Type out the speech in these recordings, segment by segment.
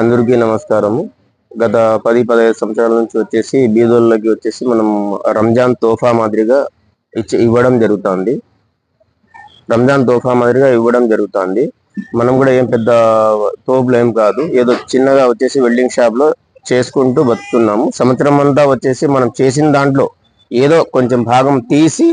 అందరికీ నమస్కారము. గత పది పదహైదు సంవత్సరాల నుంచి వచ్చేసి బీదోళ్ళకి వచ్చేసి మనం రంజాన్ తోఫా మాదిరిగా ఇచ్చి ఇవ్వడం జరుగుతుంది. రంజాన్ తోఫా మాదిరిగా ఇవ్వడం జరుగుతుంది. మనం కూడా ఏం పెద్ద తోపులు ఏం కాదు. ఏదో చిన్నగా వచ్చేసి వెల్డింగ్ షాప్లో చేసుకుంటూ బతుకుతున్నాము. సంవత్సరం అంతా వచ్చేసి మనం చేసిన దాంట్లో ఏదో కొంచెం భాగం తీసి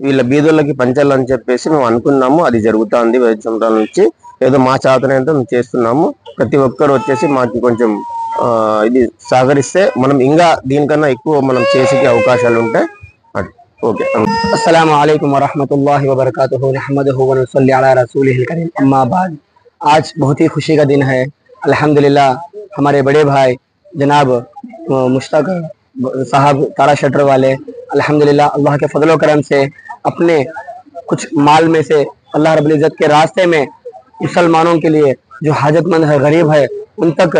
వీళ్ళ బీదోళ్ళకి పంచాలని చెప్పేసి మేము అనుకున్నాము. అది జరుగుతుంది. ఐదు సంవత్సరాల నుంచి ఏదో మా చేతనంతా మేము చేస్తున్నాము ప్రతి ఒక్కరు వచ్చేసి మాకు కొంచెం ఆ, ఇది సహకరిస్తే మనం ఇంకా దీనికన్నా ఎక్కువ మనం చేసేకి అవకాశాలు ఉంటాయి అది. ఓకే अस्सलाम वालेकुम वरहमतुल्लाहि वबरकातुहू नहमदुहु व नसल्ली अला रसूलिहिल करीम अम्मा बाद आज बहुत ही खुशी का दिन है अल्हम्दुलिल्लाह हमारे बड़े भाई जनाब अ, मुश्ताक साहब तारा शटर वाले अल्हम्दुलिल्लाह अल्लाह के फजलो करम से अपने कुछ माल में से अल्लाह रब्बुल इज़्ज़त के रास्ते में मुसलमानों के लिए जो हाजतमंद है, गरीब है, उन तक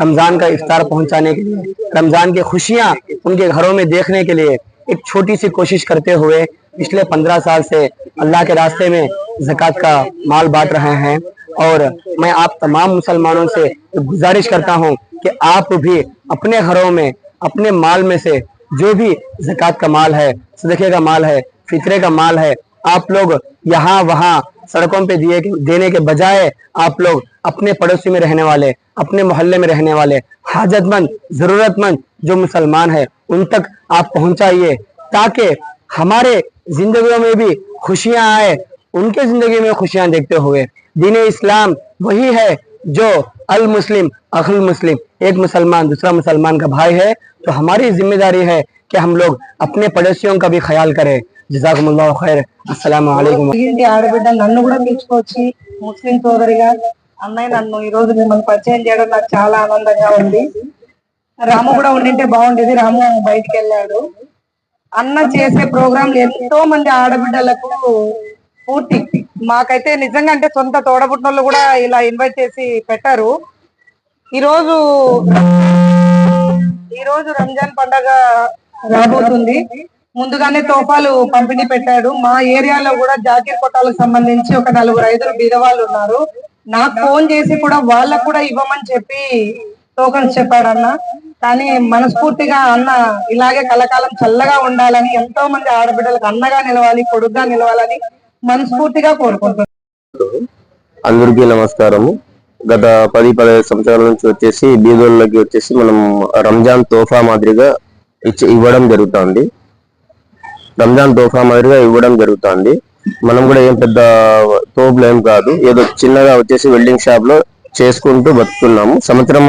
रमज़ान का इफ्तार पहुँचाने के लिए, रमज़ान की खुशियाँ उनके घरों में देखने के लिए एक छोटी सी कोशिश करते हुए पिछले पंद्रह साल से अल्लाह के रास्ते में जक़ात का माल बांट रहे हैं। और मैं आप तमाम मुसलमानों से गुजारिश करता हूँ कि आप भी अपने घरों में, अपने माल में से जो भी जक़ात का माल है, सदक़े का माल है, फितरे का माल है, आप लोग यहाँ वहाँ सड़कों पे दिए, देने के बजाय आप लोग अपने पड़ोसी में रहने वाले, अपने मोहल्ले में रहने वाले, हाजतमंद, जरूरतमंद जो मुसलमान है, उन तक आप पहुंचाइए, ताकि हमारे जिंदगियों में भी खुशियाँ आए, उनके ज़िंदगी में खुशियाँ देखते हुए। दीन इस्लाम वही है जो अल मुस्लिम अखुल मुस्लिम एक मुसलमान, दूसरा मुसलमान का भाई है तो हमारी ज़िम्मेदारी है कि हम लोग अपने पड़ोसियों का भी ख्याल करें। జజాకుముల్లా ఖైర్ అస్సలం ఆడబిడ్డ నన్ను కూడా పిలుచుకొచ్చి ముస్లిం సోదరిగా అన్నయ్య నన్ను ఈ రోజు మిమ్మల్ని పరిచయం చేయడం నాకు చాలా ఆనందంగా ఉంది. రాము కూడా ఉండింటే బాగుండేది. రాము బయటికి వెళ్ళాడు. అన్న చేసే ప్రోగ్రాంలు ఎంతో మంది ఆడబిడ్డలకు పూర్తి. మాకైతే నిజంగా అంటే సొంత తోడబుట్టినోళ్ళు కూడా ఇలా ఇన్వైట్ చేసి పెట్టారు. ఈరోజు ఈరోజు రంజాన్ పండగ రాబోతుంది. ముందుగానే తోఫాలు పంపిణీ పెట్టాడు. మా ఏరియాలో కూడా జాకీర్ కొట్టాలకు సంబంధించి ఒక నలుగురు ఐదుగురు బీదవాళ్ళు ఉన్నారు. నాకు ఫోన్ చేసి కూడా వాళ్ళకు కూడా ఇవ్వమని చెప్పి టోకన్స్ చెప్పాడు అన్న కానీ మనస్ఫూర్తిగా అన్న ఇలాగే కలకాలం చల్లగా ఉండాలని ఎంతో మంది ఆడబిడ్డలకు అన్నగా నిలవాలి కొడుగ్గా నిలవాలని మనస్ఫూర్తిగా కోరుకుంటున్నాను. అందరికీ నమస్కారము. గత పది పదహైదు సంవత్సరాల నుంచి వచ్చేసి బీదోళ్ళకి వచ్చేసి మనం రంజాన్ తోఫా మాదిరిగా ఇచ్చి ఇవ్వడం జరుగుతుంది. రంజాన్ దోఫా మాదిరిగా ఇవ్వడం జరుగుతుంది. మనం కూడా ఏం పెద్ద తోపులు ఏం కాదు. ఏదో చిన్నగా వచ్చేసి వెల్డింగ్ షాప్లో చేసుకుంటూ బతుకున్నాము సంవత్సరం